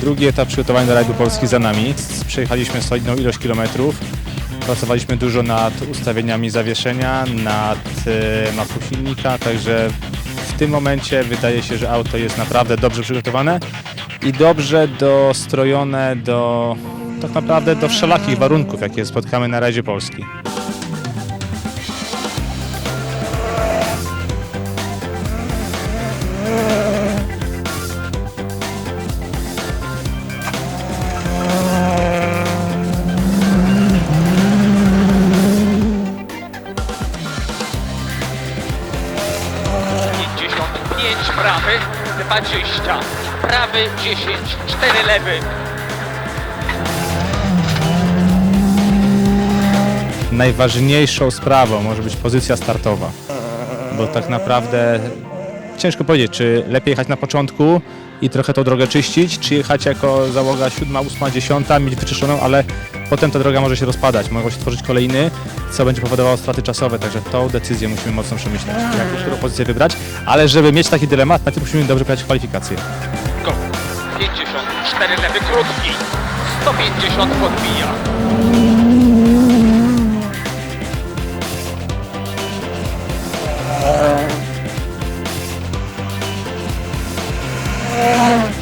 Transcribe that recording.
Drugi etap przygotowań do rajdu Polski za nami. Przejechaliśmy solidną ilość kilometrów. Pracowaliśmy dużo nad ustawieniami zawieszenia, nad e, mapą silnika, także w tym momencie wydaje się, że auto jest naprawdę dobrze przygotowane i dobrze dostrojone do tak naprawdę do wszelakich warunków, jakie spotkamy na rajdzie Polski. Pięć prawy, 20, prawy 10, 4 lewy. najważniejszą sprawą może być pozycja startowa. Bo tak naprawdę ciężko powiedzieć, czy lepiej jechać na początku i trochę tą drogę czyścić, czy jechać jako załoga 7, 8, 10, mieć wyczyszczoną, ale potem ta droga może się rozpadać, mogą się tworzyć kolejny, co będzie powodowało straty czasowe, także tą decyzję musimy mocno przemyśleć, jaką którą pozycję wybrać, ale żeby mieć taki dylemat, najpierw musimy dobrze pojechać kwalifikacje. Go. 50, 4 lewy krótki, 150 podbija. Amen.